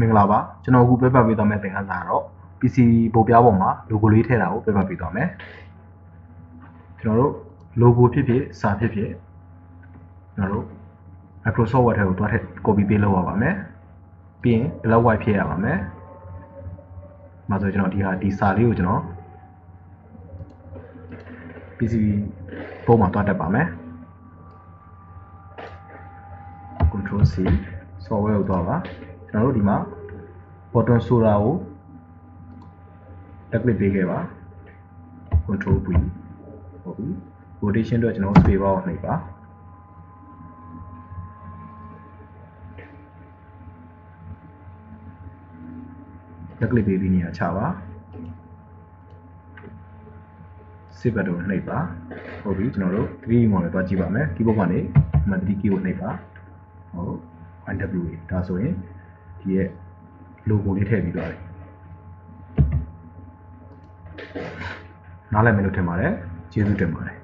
မင်္ဂလာပါကျွန်တော်အခုပြပတ်ပေးသွားမယ့်သင်ခန်းစာကတော့ PC ပုံပြားပေါ်မှာ logo လေးထည့်တာကိုပြပတ်ပေးသွားမယ်ကျွန်တော်တို့ logo ဖြစ်ဖြစ်စာဖြစ်ဖြစ်ကျွန်တော်တို့ Microsoft Word ထဲကိုတွားထည့် copy paste လုပ်ရပါမယ်ပြီးရင် black white ဖြည့်ရပါမယ်။မှာဆိုကျွန်တော်ဒီဟာဒီစာလေးကိုကျွန်တော် PC ပုံမှာတွားတက်ပါမယ်။ control C software ကိုသွားပါ ကျွန်တော်တို့ဒီမှာ button ဆိုတာကိုတက် click ပေးခဲ့ပါ control V ဟုတ်ပြီ rotation တော့ကျွန်တော် space bar ကိုနှိပ်ပါတက် click ပေးပြီးနေရာချပါစစ်ဘတ်ကိုနှိပ်ပါဟုတ်ပြီကျွန်တော်တို့ 3D model သွားကြည့်ပါမယ် keyboard ကနေ command 3 key ကိုနှိပ်ပါဟုတ် IWA ဒါဆိုရင် ဒီရဲ့ logo လေးထည့်ပြီးသွားတယ်နားလည်မယ်လို့ထင်ပါတယ်ကျေးဇူးတင်ပါတယ်